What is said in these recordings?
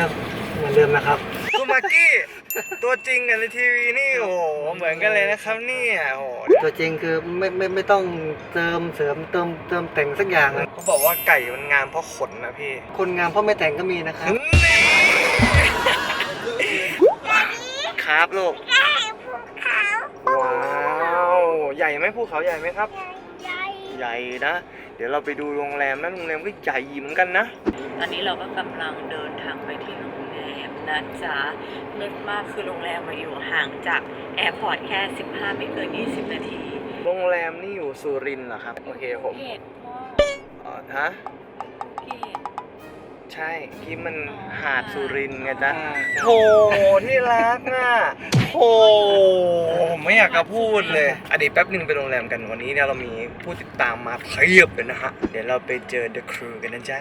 ตัวจริงครับเหมือนเดิมนะครับ คุณมากกี้ตัวจริงกับในทีวีนี่โอ้โหเหมือนกันเลยนะครับเนี่ยโอ้โหตัวจริงคือไม่ไม่ไม่ต้องเติมเสริมเติมเติมแต่งสักอย่างอะเขาบอกว่าไก่มันงามเพราะขนนะพี่คนงามเพราะไม่แต่งก็มีนะครับ นี่ครับลูกได้ภูเขาว้าว ใหญ่ไหมภูเขาใหญ่ไหมครับ ใหญ่ใหญ่นะเดี๋ยวเราไปดูโรงแรมนะโรงแรมก็ใหญ่เหมือนกันนะ ตอนนี้เราก็กำลังเดินทางไปที่โรงแรมนะจ๊ะเลิศมากคือโรงแรมมาอยู่ห่างจากแอร์พอร์ตแค่ 15 ไม่เกิน 20 นาทีโรงแรมนี่อยู่สุรินทร์เหรอครับ โอเคผมเกตพ่ออ๋อฮะ เกต ใช่ที่มันหาดสุรินทร์ไงจ๊ะอ่าโหที่รักอะโหไม่อยากจะพูดเลยอะเดียวแป๊บหนึ่งไปโรงแรมกันวันนี้เนี่ยเรามีผู้ติดตามมาเพียบเลยนะฮะ เดี๋ยวเราไปเจอ The Crew กันนะจ๊ะ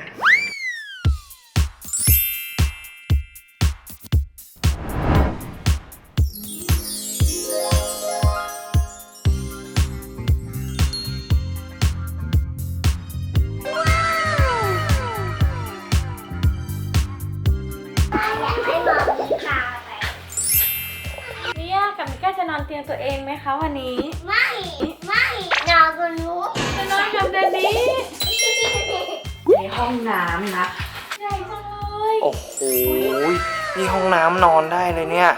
ำนอนได้เลยเนี่ย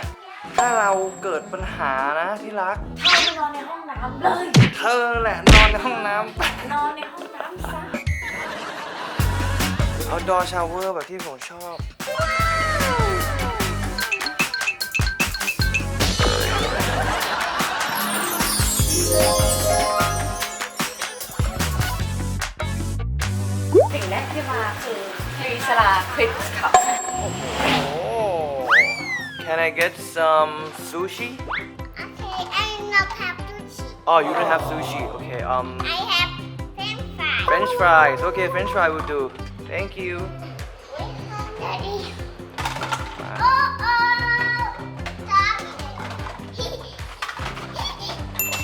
ถ้าเราเกิดปัญหานะที่รักเข้าไปนอนในห้องน้ำเลย เธอแหละนอนในห้องน้ำนอนในห้องน้ำซะ เอาดอชาวเวอร์แบบที่ผมชอบ สิ่งแรกที่มาคือครีสลาคริปส์ค่ะ Oh, can I get some sushi? Okay, I not have sushi. Oh, you don't have sushi. Okay. Um, I have french fries. French fries. Okay, French fry will do. Thank you. Daddy. Oh, oh. Sorry.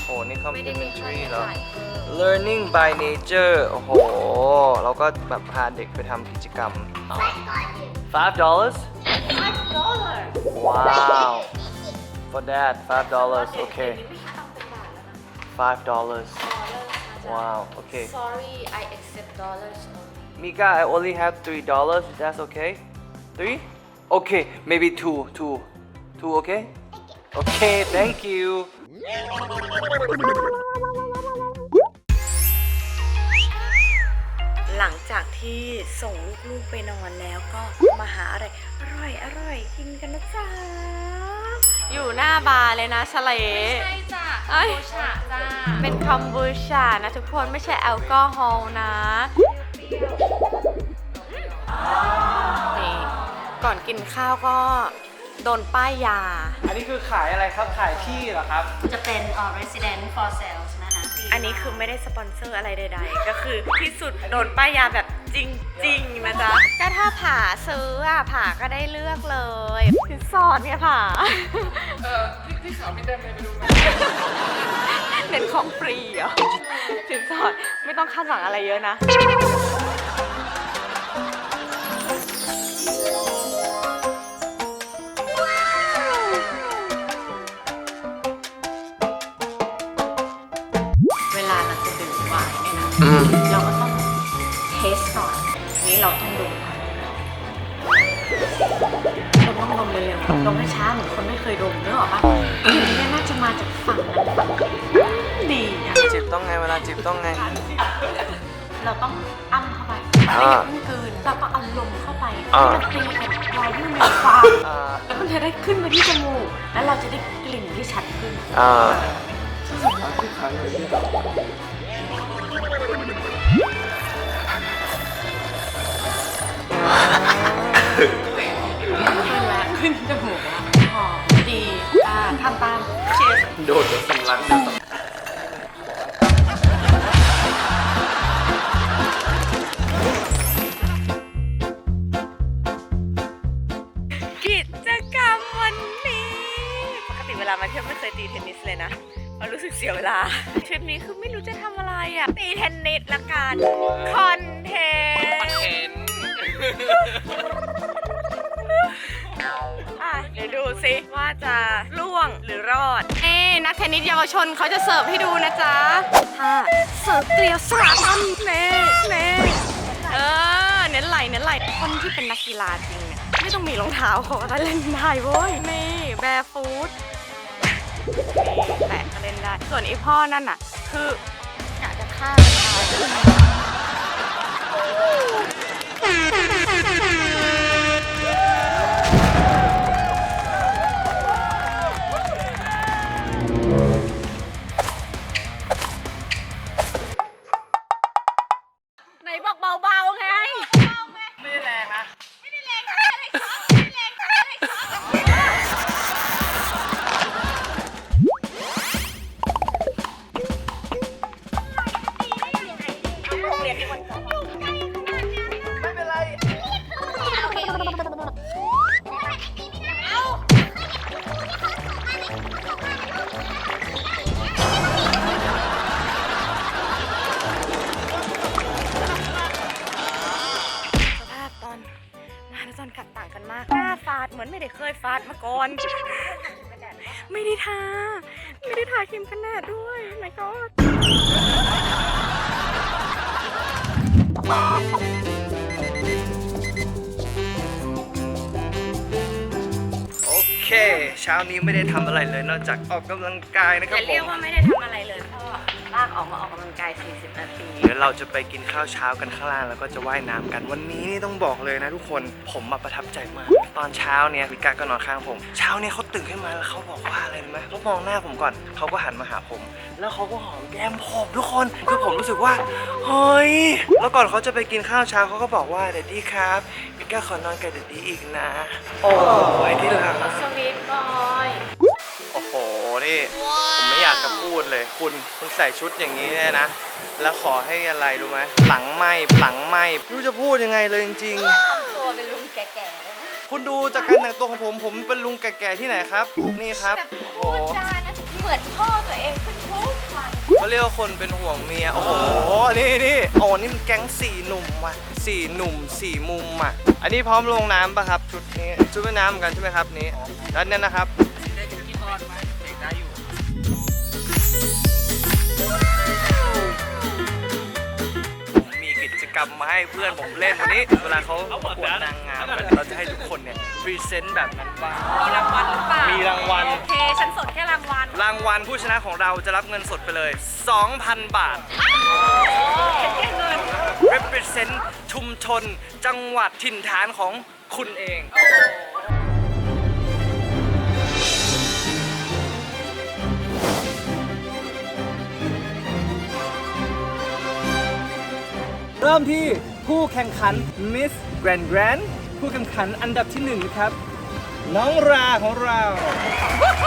โอ้โห นี่ complimentary เหรอ Learning by nature โอ้โห เราก็แบบพาเด็กไปทำกิจกรรม five dollars five dollar wow for that five dollars okay five dollars wow okay sorry I accept dollars only Mika I only have three dollars that's okay three okay maybe two two two okay okay thank you หลังจากที่ส่งลูกๆไปนอนแล้วก็มาหาอะไร อร่อย อร่อยกินกันนะจ๊ะ อยู่หน้าบาร์เลยนะชะเลใช่จ้ะเอ้ย โอชาจ้าเป็นคอมบูชานะทุกคนไม่ใช่แอลกอฮอล์นะ นี่ ก่อนกินข้าวก็โดนป้ายยา อันนี้คือขายอะไรครับ ขายที่เหรอครับ จะเป็น uh, resident for sales นะคะอันนี้คือไม่ได้สปอนเซอร์อะไรใดๆ ก็คือที่สุดโดนป้ายยาแบบ จริงๆนะจ๊ะก็ถ้าผ่าซื้ออะผ่าก็ได้เลือกเลยสินสอดเนี่ยผ่าเออที่ขาวไม่ได้ไม่รู้เน้นของฟรีเหรอสินสอดไม่ต้องคาดหวังอะไรเยอะนะ ดมเร็วๆดมให้ช้าเหมือนคนไม่เคยดมนึกออกปะกลิ่นเนี่ยน่าจะมาจากฝั่งนั้นฝั่งนี้ดีต้องไงเวลาจีบต้องไง เราต้องอ้ำเข้าไปอ่าไม่อย่าเพิ่งกลืนแล้วก็เอาลมเข้าไปอ่าให้มันตีกับรอยที่มันมีฟางอ่าแล้วมันจะได้ขึ้นมาที่จมูกแล้วเราจะได้กลิ่นที่ชัดขึ้นอ่าขึ้นแล้วขึ้นจ โดดสำลัก นักเทนนิสเยาวชนเขาจะเสิร์ฟให้ดูนะจ๊ะค่ะเสิร์ฟเกลียวสาตันเน่เน่เออเน้นไหลเน้นไหลคนที่เป็นนักกีฬาจริงเนี่ยไม่ต้องมีรองเท้าเขาก็เล่นได้เว้ยนี่แบร์ฟูดแตะก็เล่นได้ ส่วนอีพ่อนั่นน่ะ คือกะจะฆ่ามันตาย ไม่ได้ทา ไม่ได้ทาครีมกันแดดด้วยไม่ก็โอเค เช้านี้ไม่ได้ทำอะไรเลยนอกจากออกกำลังกายนะคอรับย่าผเรียกม ว่าไม่ได้ทำอะไรเลยเพราะว่าลากออกมาออกกำลังกาย 40 นาที เดี๋ยวเราจะไปกินข้าวเช้ากันข้างล่างแล้วก็จะว่ายน้ำกันวันนี้นี่ต้องบอกเลยนะทุกคนผมมาประทับใจมาก ตอนเช้าเนี่ยพิกาก็นอนข้างผม เช้าเนี่ยเขาตื่นขึ้นมาแล้วเขาบอกว่าอะไรรู้ไหมเขามองหน้าผมก่อนเขาก็หันมาหาผม แล้วเขาก็หอมแก้มผมทุกคนคือผมรู้สึกว่าเฮ้ยแล้วก่อนเขาจะไปกินข้าวเช้าเขาก็บอกว่าเดดดี้ครับพิกาขอนอนกับเดดดี้อีกนะ โอ้ยที่รักสวีทบอยโอ้โหนี่ผมไม่อยากจะพูดเลย คุณคุณใส่ชุดอย่างนี้เนี่ยนะแล้วขอให้อะไรรู้ไหมหลังไหมหลังไหมไม่รู้จะพูดยังไงเลยจริงตัวเป็นลุงแก่ๆเลยนะๆ คุณดูจากการแต่งตัวของผมผมเป็นลุงแก่ๆที่ไหนครับ นี่ครับ โอ้โหได้นะเหมือนพ่อตัวเองขึ้นทุกวันเขาเรียกว่าคนเป็นห่วงเมีย โอ้โห นี่นี่โอ้นี่มันแก๊งสี่หนุ่มว่ะสี่หนุ่มสี่มุมอะ อันนี้พร้อมลงน้ำปะครับชุดนี้ชุดว่ายน้ำเหมือนกันใช่ไหมครับนี้แล้วเนี่ยนะครับ รรมมาให้เพื่อนผมเล่นวันนี้ เวลาเขาประกวดนางงามกันเราจะให้ทุกคนเนี่ยพรีเซนต์แบบนั้นบ้าง มีรางวัลหรือเปล่า มีมีรางวัล โอเค ฉันสดแค่รางวัลรางวัลผู้ชนะของเราจะรับเงินสดไปเลย 2,000 บาทแค่เงิน represent ชุมชน จังหวัดถิ่นฐานของคุณเอง เริ่มที่ผู้แข่งขัน Miss Grand Grand ผู้แข่งขันอันดับที่หนึ่งครับ น้องราของเรามา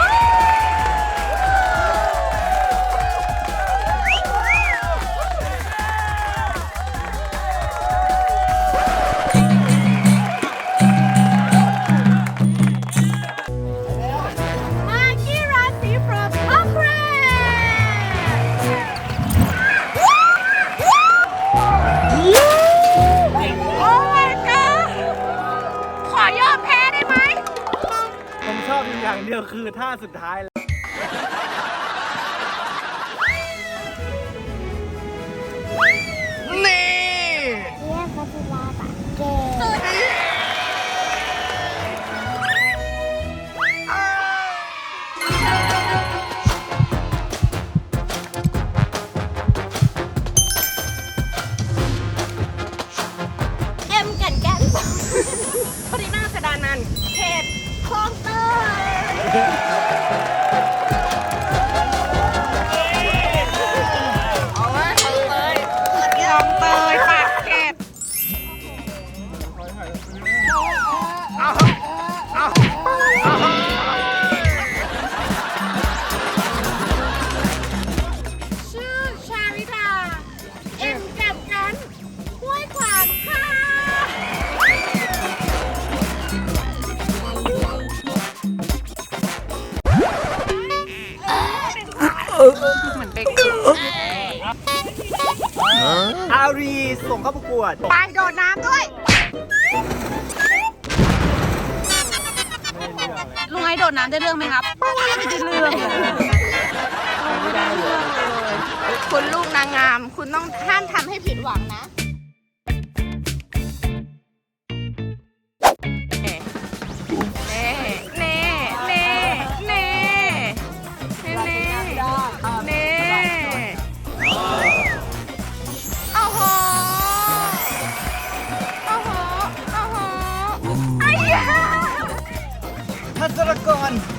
เดียวคือท่าสุดท้ายแล้ว Bao ไอโดดน้ำได้เรื่องไหมครับไม่ได้เรื่องไม่ได้เรื่องเลยคุณลูกนางงาม คุณต้องห้ามทำให้ผิดหวังนะ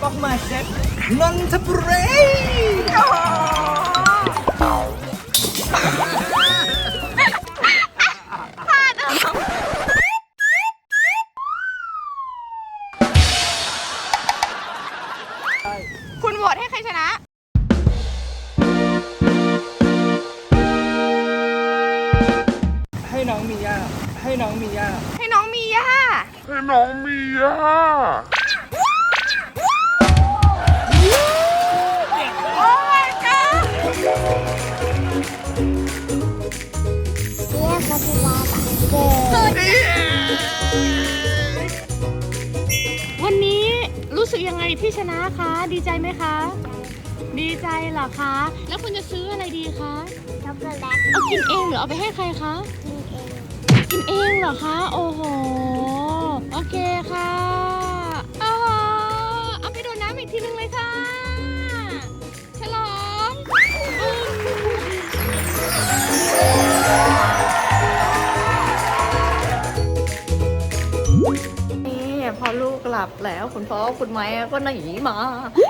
ปอกมาเซ็ตนนทบุรีโอ้โหพลาดเหรอคุณโหวตให้ใครชนะ ให้น้องมีย่าให้น้องมีย่าให้น้องมีย่าให้น้องมีย่า วันนี้รู้สึกยังไงที่ชนะคะ ดีใจไหมคะ ดีใจเหรอคะ แล้วคุณจะซื้ออะไรดีคะช็อกโกแลตเอากินเองหรือเอาไปให้ใครคะ กินเอง กินเองเหรอคะ โอ้โห โอเคค่ะ แล้วคุณพ่อคุณแม่ก็หนีมา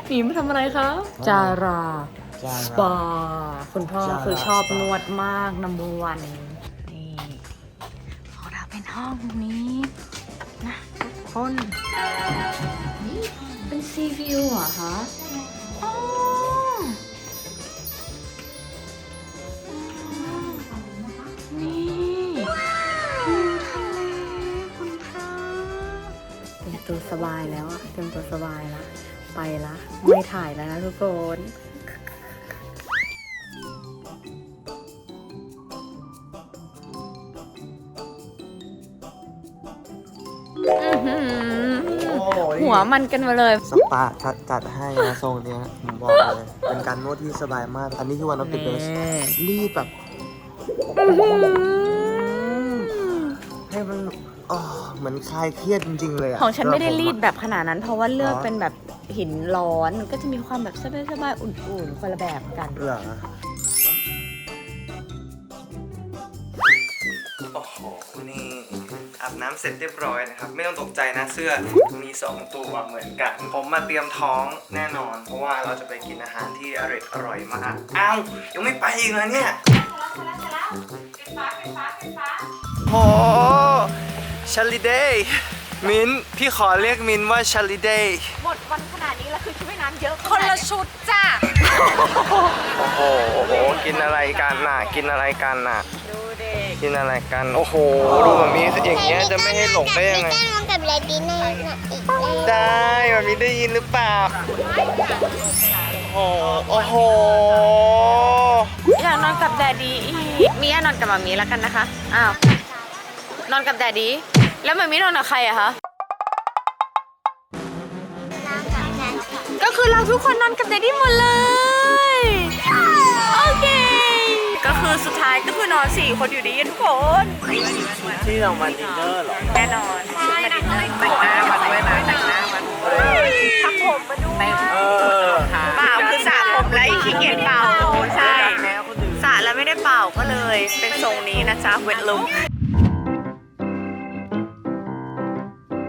หนีมาทำอะไรคะจาราสปาคุณพ่อคือชอบนวดมากนัมเบอร์วันนี่ของเราเป็นห้องนี้นะทุกคนนี่เป็นซีวิวเหรอคะอ๋อ เตรียมตัวสบายแล้วอะเตรียมตัวสบายละ ไปละ ไม่ถ่ายแล้วนะทุกคนอื้อหือหัวมันกันมาเลย สปาจัดจัดให้นะทรงเนี้ยผมบอกเลยเป็นการนวดที่สบายมาก อันนี้คือวันออฟเดอะเบสรีดแบบ มือนคลายเครียดจริงๆเลยอะของฉันไม่ได้สำหรีผดอะแบบขนาดนั้น เพราะว่าเลือกอ๋อเป็นแบบหินร้อนมันก็จะมีความแบบสบายๆอุ่นๆคนละแบบกัน เหรอโอ้โหนี่อาบน้ำเสร็จเรียบร้อยนะครับ ไม่ต้องตกใจนะเสื้อมี 2 ตัวเหมือนกัน ผมมาเตรียมท้องแน่นอน เพราะว่าเราจะไปกินอาหารที่อร่อยอร่อยมากอ้าวยังไม่ไปอีกเหรอเนี่ย โอ้ ชาลิเดย์มินพี่ขอเรียกมินว่าชาลิเดย์หมดวันขนาดนี้แล้วคือชุดว่ายน้ำเยอะคนละชุดจ้าโอ้โหกินอะไรกันน่ะกินอะไรกันน่ะ ดูเด็กกินอะไรกัน โอ้โห ดูแบบนี้อย่างเงี้ยจะไม่ให้หลงได้ยังไงไม่ต้องกับเลดี้ในน่ะอีกเลยได้แบบนี้ได้ยินหรือเปล่า โอ้โหโอ้โห อยากนอนกับแดดดีอีกมีอยากนอนกับมามีแล้วกันนะคะ อ้าว นอนกับแดดดี แล้วมามีนอนกับใครอะคะน้ำกับน้ำค่ะก็คือเราทุกคนนอนกับแดดดี้หมดเลย โอเค ก็คือสุดท้ายก็คือนอนสี่คนอยู่ดีทุกคนที่เรามาดินเนอร์เหรอ แน่นอนมาดินเนอร์แต่งหน้ามาด้วยนะแต่งหน้ามาด้วยทำผมมาด้วยเออเปล่าคือสระผมแล้วอีกขี้เกียจเป่าใช่สระแล้วไม่ได้เป่าก็เลย เป็นทรงนี้นะจ๊ะเวทลุก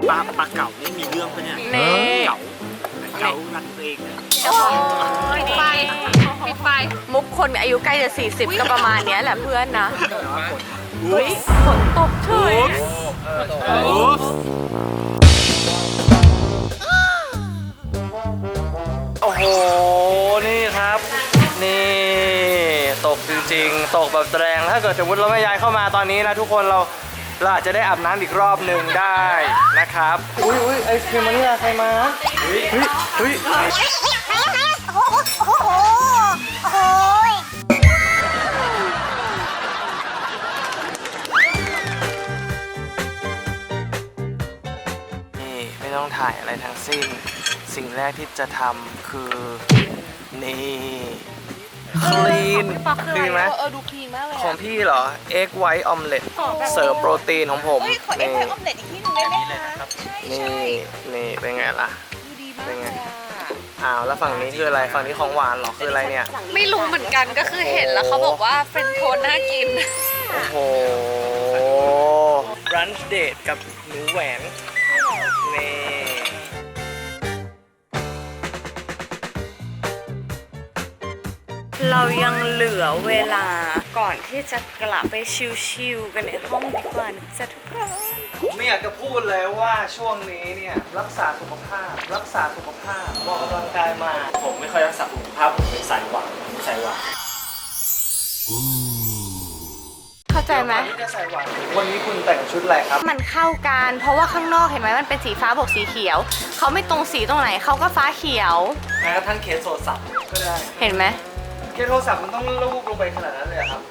ปลาปลาเก๋านี่มีเรื่องปะเนี่ยเน่ เก๋าเก๋ารักตัวเองนะปิดไฟปิดไฟมุกคนมีอายุใกล้จะ 40 ก็ประมาณเนี้ยแหละเพื่อนนะเฮ้ยฝนตกเฉยโอ้โห นี่ครับ นี่ ตกจริงๆ ตกแบบแรง ถ้าเกิดสมมติเราไม่ย้ายเข้ามาตอนนี้นะทุกคนเรา เราอาจจะได้อาบน้ำอีกรอบหนึ่งได้นะครับ อุ้ยอุ้ยไอศครีมาเนี่ยใครมาเฮ้ยเฮ้ยนี่ไม่ต้องถ่ายอะไรทั้งสิ้น สิ่งแรกที่จะทำคือ นี่ คลีนปอกคือคลีนไหมเออดูคลีนมากเลยของพี่เหรอ เอ็กไวท์ออมเล็ต เสริมโปรตีนของผม เฮ้ยขอเอ็กนี่ไข่ออมเล็ตอีกที่หนึงได้ไหมคะใช่นี่ ใช่นี่ เป็นไงล่ะ ดูดีมากเป็นไง เลยอะอ้าว แล้วฝั่งนี้คืออะไร ฝั่งนี้ของหวานเหรอ คืออะไรเนี่ย ไม่รู้เหมือนกันก็คือเห็นแล้วเขาบอกว่าเฟรนโทนน่ากิน โอ้โหรันช์เดทกับหนูแหวนนี่ เรายังเหลือเวลาก่อนที่จะกลับไปชิลๆกันในห้องดีกว่านะจ๊ะทุกคนไม่อยากจะพูดเลยว่าช่วงนี้เนี่ยรักษาสุขภาพ รักษาสุขภาพออกกำลังกายมา ผมไม่ค่อยรักษาสุขภาพผมเป็นสายหวานสายหวานเข้าใจไหมวันนี้จะใส่หวานวันนี้คุณแต่งชุดอะไรครับ มันเข้ากันเพราะว่าข้างนอกเห็นไหมมันเป็นสีฟ้าบวกสีเขียว เขาไม่ตรงสีตรงไหนเขาก็ฟ้าเขียวแม้กระทั่งเคสโทรศัพท์ก็ได้เห็นไหม เคสโทรศัพท์มันต้องลูบลงไปขนาดนั้นเลยเหรอครับ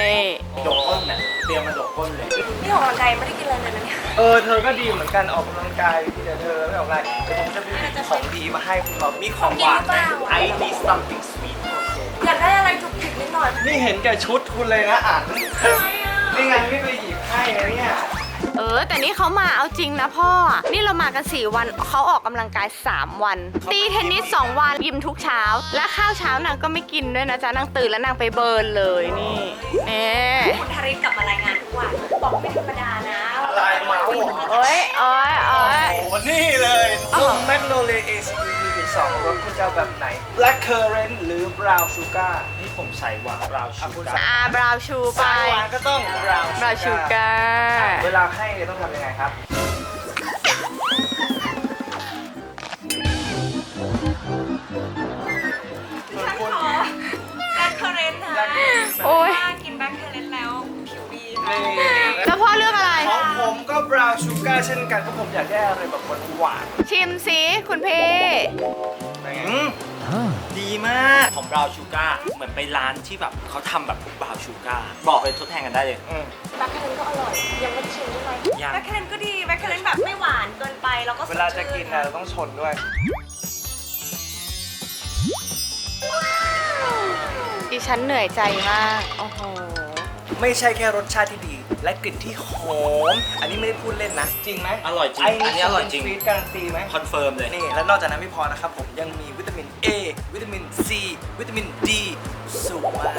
นี่ดกก้นเนี่ยเตรียมมาดกก้นเลย นี่ออกกำลังกายไม่ได้กินอะไรเลยนะเนี่ย เออเธอก็ดีเหมือนกันออกกำลังกายเดี๋ยวเธอไม่ออกกำลังกายเดี๋ยวผมจะมีของดีมาให้คุณเรามีมีของหวานไหม I need something sweet อยากได้อะไรจุกจิกนิดหน่อยนี่เห็นแก่ชุดคุณเลยนะอ่านนี่ไงไม่ไปหยิบให้นะเนี่ย เออ แต่นี่เขามาเอาจริงนะพ่อ นี่เรามากัน 4 วันเขาออกกำลังกาย 3 วัน ตีเทนนิส 2 วันยิมทุกเช้า และข้าวเช้านางก็ไม่กินด้วยนะจ๊ะนางตื่นแล้วนางไปเบิร์นเลยนี่เอ๊คุณทาริสกลับมารายงานทุกวันบอกไม่ธรรมดานะลายเมาส์โอ้ยโอ้ยโอ้ยโอ้โหนี่เลยนมแมกโนเลีย ACE มีถึง สองรสคุณจะเอาแบบไหน Black Currant หรือ Brown Sugar นี่ผมสายหวานเราชูคุณการ์อ่าบราวชูไปสายหวานก็ต้อง Brown บราวชูการ์เวลาให้เนี่ยต้องทำยังไงครับแบล็คเคอร์เรนต์นะโอ้ยถ้ากินแบล็คเคอร์เรนต์แล้ว ผิวดีแล้ ของผมก็ Brown Sugar เช่นกันเพราะผมอยากได้อะไรแบบหวานชิมสิคุณพี่ๆเป็นไงดีมากของบราวชูการ์เหมือนไปร้านที่แบบเขาทำแบบบราวชูการ์บอกเลยทดแทนกันได้เลย อืมแบล็คเคอร์เรนต์ก็อร่อย ยังไม่ได้ชิมใช่ไหมยังแบล็คเคอร์เรนต์ก็ดีแบล็คเคอร์เรนต์แบบไม่หวานเกินไปแล้วก็สดเวลาจะกินชื่นะเราต้องชนด้วย ดิฉันเหนื่อยใจมาก โอ้โห ไม่ใช่แค่รสชาติที่ดี และกลิ่นที่หอม อันนี้ไม่ได้พูดเล่นนะ จริงไหมอร่อยจริงไอ้อันนี้อร่อยจริงสวีทการันตีไหมคอนเฟิร์มเลย นี่ และนอกจากนั้นไม่พอนะครับ ผมยังมีวิตามิน A วิตามิน C วิตามิน D สูงมาก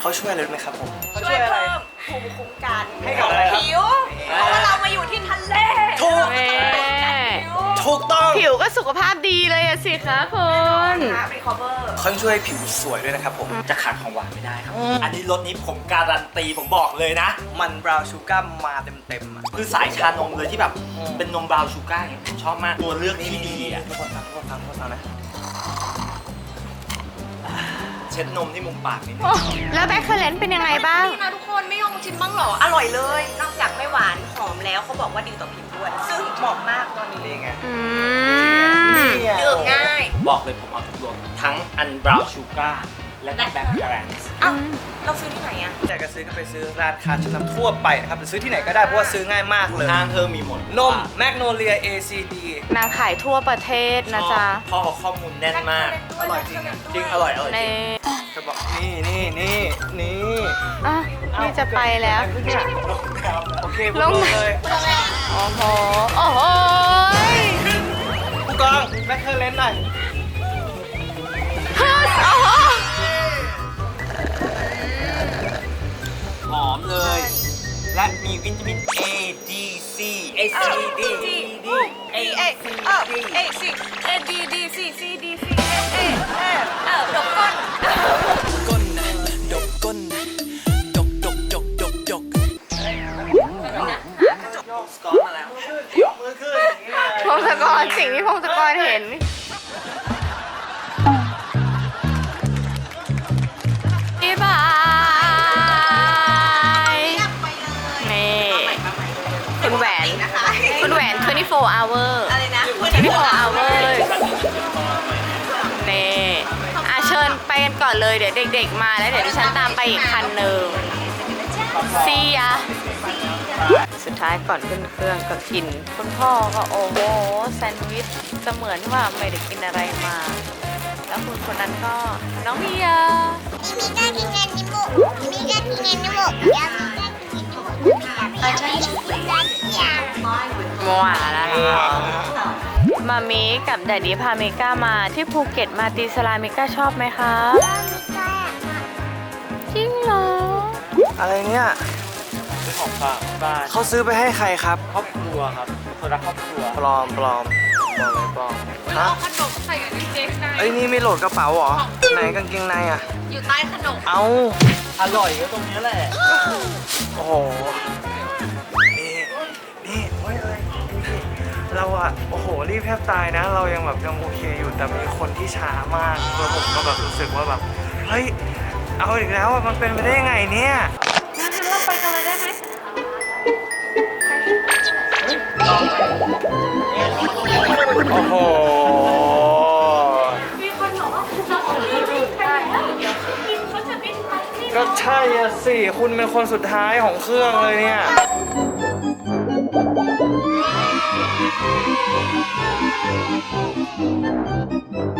เขาช่วยอะไรรู้ไหมครับผมเขาช่วยเพิ่มภูมิคุ้มกันให้กับอะไรครับผิวเพราะว่าเรามาอยู่ที่ทะเลถูกแม่ ถูกต้องผิวก็สุขภาพดีเลยอะสิคะคุณรีคอเวอร์เขาช่วยผิวสวยด้วยนะครับผมจะขาดของหวานไม่ได้ครับ อันนี้รสนี้ผมการันตีผมบอกเลยนะ มันบราวน์ชูการ์มาเต็มๆอะคือสายชานมเลยที่แบบอืมเป็นนมบราวน์ชูการ์เนี่ยผมชอบมากตัวเลือกที่ดีอะทุกคนฟังทุกคนฟังทุกคนฟังนะเช็ดนมที่มุมปากนิดนึงโอ้แล้วแบคเคอร์เลนเป็นยังไงบ้าง นี่นะทุกคนไม่ยอมชิมบ้างเหรอ อร่อยเลย นอกจากไม่หวานหอมแล้วเขาบอกว่าดีต่อผิว ด้วย ซึ่งเหมาะมากตอนนี้นี่ไงอืมนี่ไงดื่มง่าย บอกเลยผมเอาทุกรสทั้งอันบราวน์ชูการ์และแบล็คแกรนด์เอ้าเราซื้อที่ไหนอะอยากจะซื้อก็ไปซื้อร้านค้าชั้นนำทั่วไปนะครับหรือซื้อที่ไหนก็ได้เพราะว่าซื้อง่ายมากเลยห้างเธอมีหมดนมแมกโนเลีย ACD นางขายทั่วประเทศนะจ๊ะ พ่อเขาข้อมูลแน่นมาก อร่อยจริงอะจริงอร่อยอร่อยจในริง จะบอกนี่นี่นี่นี่อะนี่จะไปแล้ว เนี่ยโอเคลงลงเลย โอ้โห โอ้โหยผู้กองแมคเคอร์เลนหน่อยฮึสโอ้โหหอมเลย และมีวิตามิน A D C A C D D D A A เออ A C A D D C C เดี๋ยวเด็กๆมาแล้วเดี๋ยวฉันตามไปอีกคันหนึ่งซีอะสุดท้ายก่อนขึ้นเครื่องก็กิน คุณพ่อก็โอ้โหแซนด์วิชเสมือนว่าไม่ได้กินอะไรมา แล้วคุณคนนั้นก็น้องเมียมีก้ากินงินนิโมมีก้ากินงินนิโมมีก้ากินงานนิโมมีก้ากินงานนิโมมัวแล้วามิกับแดดดี้พาเมก้ามาที่ภูเก็ตมาตีสลาเมก้าชอบไหมคะจริงเหรอ อะไรเนี่ยซื้อของฝากบ้านเขาซื้อไปให้ใครครับ ครอบครัวครับคนรักครอบครัวปลอมปลอมปลอมไม่ปลอมฮะขนมใส่กับกางเกงในเอ้ยนี่ไม่โหลดกระเป๋าเหรอไหนกางเกงในอะ อยู่ใต้ขนม เอาอร่อยก็ตรงนี้แหละ โอ้โห นี่ นี่เฮ้ยเอ้ยนี่เราอะโอ้โห รีบแทบตายนะ เรายังแบบยังโอเคอยู่แต่มีคนที่ช้ามากแล้วผมก็แบบรู้สึกว่าแบบเฮ้ยเอาอีกแล้วอะมันเป็นไปได้ยังไงเนี่ยโอ้โหก็ใช่อะสิคุณเป็นคนสุดท้ายของเครื่องเลยเนี่ย빙한 Thank you.